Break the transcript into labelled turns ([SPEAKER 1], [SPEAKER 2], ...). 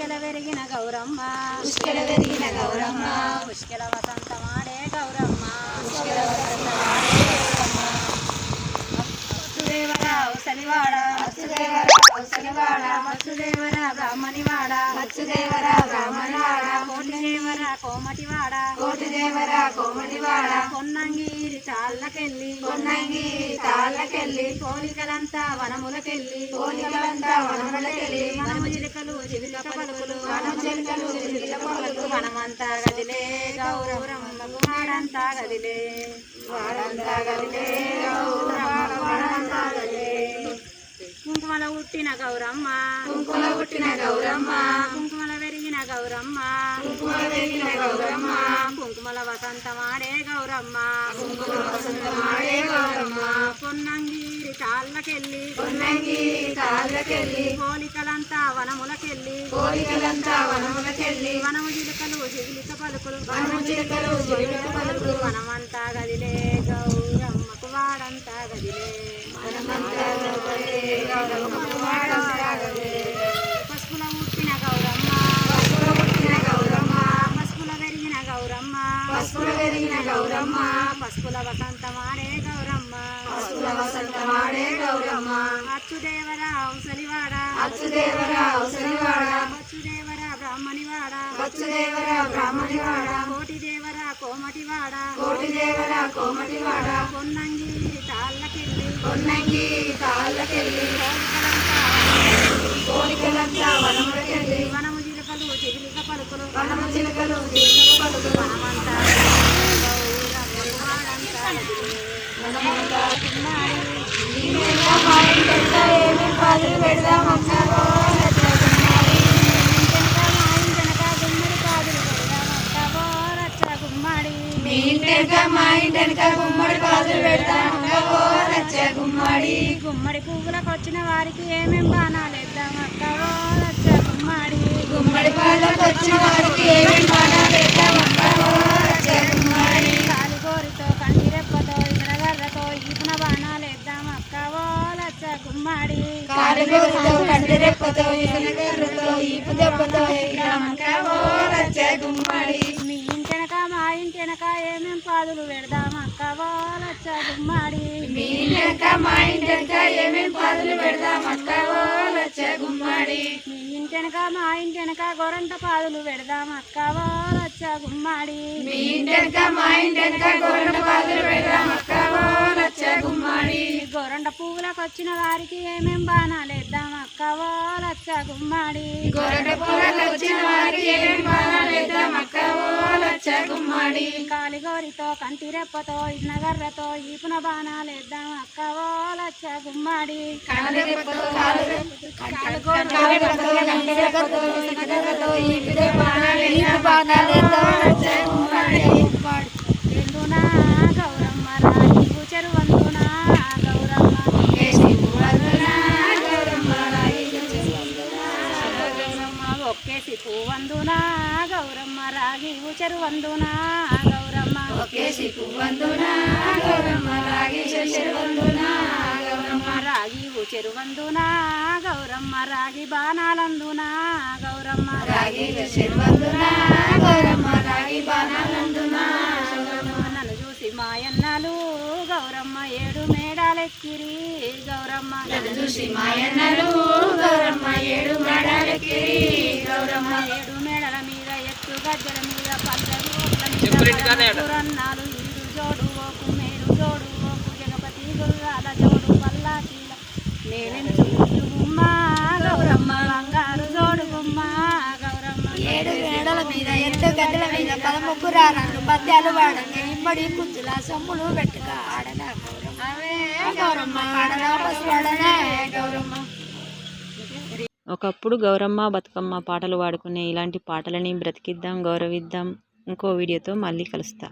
[SPEAKER 1] పుష్కెల వెరిగిన గౌరమ్మ.
[SPEAKER 2] పుష్కెల వెరిగిన గౌరమ్మ.
[SPEAKER 1] పుష్కెల వసంతమాడే గౌరమ్మ.
[SPEAKER 2] పుష్కెల వసంతమాడే గౌరమ్మ
[SPEAKER 1] వసుదేవర ఉసలివాడ
[SPEAKER 2] వసుదేవర వసుదేవాడ
[SPEAKER 1] వసుదేవర బ్రాహ్మణివాడ.
[SPEAKER 2] వసుదేవర బ్రాహ్మణవాడ.
[SPEAKER 1] కోటిదేవర కోమటివాడ.
[SPEAKER 2] కోటిదేవర కోమటివాడ.
[SPEAKER 1] పొన్నంగిరి చాళ్ళకెళ్ళి
[SPEAKER 2] కొన్నంగి తాళ్ళకెళ్ళి
[SPEAKER 1] కోలికలంతా వనములకెళ్ళి
[SPEAKER 2] కోలికలంతా వనములకెళ్ళి
[SPEAKER 1] వనము గదిలే గదిలే.
[SPEAKER 2] వాడంతా గదిలే వాడంతా గదిలే.
[SPEAKER 1] కుంకుమల పుట్టిన గౌరమ్మ.
[SPEAKER 2] కుంకుమ పుట్టిన గౌరమ్మ.
[SPEAKER 1] కుంకుమల పెరిగిన గౌరమ్మ.
[SPEAKER 2] కుంకుమ వెరిగిన గౌరమ్మ.
[SPEAKER 1] కుంకుమల వసంతమాడే గౌరమ్మ.
[SPEAKER 2] కుంకుమ వసంతమాడే గౌరమ్మ.
[SPEAKER 1] పొన్నంగిరి తాళ్ళకెళ్ళి
[SPEAKER 2] కొన్నంగి తాళ్ళకెళ్ళి
[SPEAKER 1] కోలికలంతా వనములకెళ్ళి
[SPEAKER 2] కోలికలంతా వనములకెళ్ళి
[SPEAKER 1] వనము చిలుకలు చిలిక పలుకులు
[SPEAKER 2] వనము చిలుకలు చిలుక పలుకులు
[SPEAKER 1] వనమంతా గదిలే గౌరమ్మకు వాడంతా గదిలే.
[SPEAKER 2] మనమంతా గదిలే గౌరమ్మకు వాడంతా గదిలే.
[SPEAKER 1] పసుపుల పుట్టిన గౌరమ్మ
[SPEAKER 2] పసుపుల పుట్టిన గౌరమ్మ
[SPEAKER 1] పసుపుల పెరిగిన గౌరమ్మ
[SPEAKER 2] పసుపుల వెరిగిన గౌరమ్మ
[SPEAKER 1] పసుపుల వసంతమాడే గౌరమ్మ.
[SPEAKER 2] పసుపుల వసంతమాడే గౌరమ్మ.
[SPEAKER 1] అచ్చుదేవర ఔసలివాడ
[SPEAKER 2] అచ్చుదేవర అవసరవాడ
[SPEAKER 1] అచ్చుదేవర బ్రాహ్మణివాడ.
[SPEAKER 2] వచ్చుదేవర బ్రాహ్మణివాడ.
[SPEAKER 1] కోటిదేవర కోమటివాడ.
[SPEAKER 2] కోటిదేవర కోమటివాడ.
[SPEAKER 1] పొన్నంగి తాళ్ళకెళ్ళి
[SPEAKER 2] కొన్నంగి తాళ్ళకెళ్ళి కోలికలంతా వనములకెళ్ళి
[SPEAKER 1] వనము చిలుకలు చిలుక పలుకులు.
[SPEAKER 2] వనము చిలుకలు చిలుక పలుకులు.
[SPEAKER 1] వనమంతా గౌరమ్మకు వాడంతా గదిలే.
[SPEAKER 2] మనమంతా
[SPEAKER 1] ఉన్నాడు.
[SPEAKER 2] ఈమెల్లా మా ఇంటెనక గుమ్మడి పాదులు గుమ్మడి
[SPEAKER 1] గుమ్మడి పువ్వులకు వచ్చిన వారికి ఏమేం బాణాలు వేద్దాం అక్కవో రచ్చ గుమ్మడి
[SPEAKER 2] గుమ్మడి పాలకు వచ్చిన వారికి ఏమేం పాడాలు పెడదామన్నావో నచ్చ గుమ్మడి
[SPEAKER 1] కాలిగోరితో కంటిరెప్పతో ఇరగర్రతో ఈపున బాణాలు వేద్దాం అక్కవో రచ్చ గుమ్మడి
[SPEAKER 2] కాలుగోరుతో కంటిరెప్పతో ఇసనగర్రతో ఈపు దెబ్బతో గుమ్మడి.
[SPEAKER 1] మీ ఇంటెనక మా ఇంటెనక ఏమేం పాదులు పెడదాం అక్కవో రచ్చ గుమ్మడి.
[SPEAKER 2] మీ ఇంటెనక మా ఇంటెనక ఏమేం పాదులు పెడదామన్నావో నచ్చ గుమ్మడి.
[SPEAKER 1] మీ ఇంటెనక మా ఇంటెనక గొరంట పాదులు పెడదాం అక్కవో రచ్చ గుమ్మడి.
[SPEAKER 2] మీ ఇంటెనక మా ఇంటెనక గోరంట పాదులు నచ్చ గుమ్మడి.
[SPEAKER 1] గొరండ పువ్వులకు వచ్చిన వారికి ఏమేం బాణాలు వేద్దాం అక్కవో రచ్చ గుమ్మడి.
[SPEAKER 2] గొరట పొలకు వచ్చిన వారికి ఏమేం బాణాలు వేద్దామన్నావో నచ్చ గుమ్మడి.
[SPEAKER 1] కాలిగోరితో కంటిరెప్పతో ఇన్నగర్రతో ఈపున బాణాలు వేద్దాం అక్కవో లచ్చ గుమ్మడి.
[SPEAKER 2] కళ్ళరెప్పతో కాలురెప్పతో కాలురెప్పతో కంటిరెప్పతో ఇసనగర్రతో ఈపు బాణాలు బాణాలు నచ్చ గుమ్మడి
[SPEAKER 1] రెండునా గౌరమ్మ రాగి చెరువందునా గౌరమ్మ ఒక్కేసి పువ్వందునా గౌరమ్మ రాగి చెరువందునా గౌరమ్మ. రాగి చెరువందునా గౌరమ్మ రాగి బాణాలందునా గౌరమ్మ నన్ను చూసి మాయన్నాలు గౌరమ్మ ఏడు మేడాలెక్కిరి గౌరమ్మ
[SPEAKER 2] చూసి మాయన్నలు గౌరమ్మ ఏడు మడాలకి గౌరమ్మ
[SPEAKER 1] ఏడు మేడల మీద గజ్జల మీద ఈడు జోడు ఓకు మేడు జోడు ఓకు జగపతి గుర్రాల జోడు పల్లాకీల నేనెంచు గుమ్మ గౌరమ్మ బంగారు జోడు గుమ్మ గౌరమ్మ
[SPEAKER 2] ఏడు మేడల మీద ఎత్తు గద్దెల మీద పదముగ్గురాళ్ళు పద్యాలు వాడంగా ఇమ్మడి పుంజుల సొమ్ములు పెట్టుక ఆడనా గౌరమ్మ. అవే గౌరమ్మ ఆడనా పసుపాడనా గౌరమ్మ
[SPEAKER 3] ఒకప్పుడు గౌరమ్మ బతుకమ్మ పాటలు పాడుకునే ఇలాంటి పాటలని బ్రతికిద్దాం గౌరవిద్దాం. ఇంకో వీడియోతో మళ్ళీ కలుస్తా.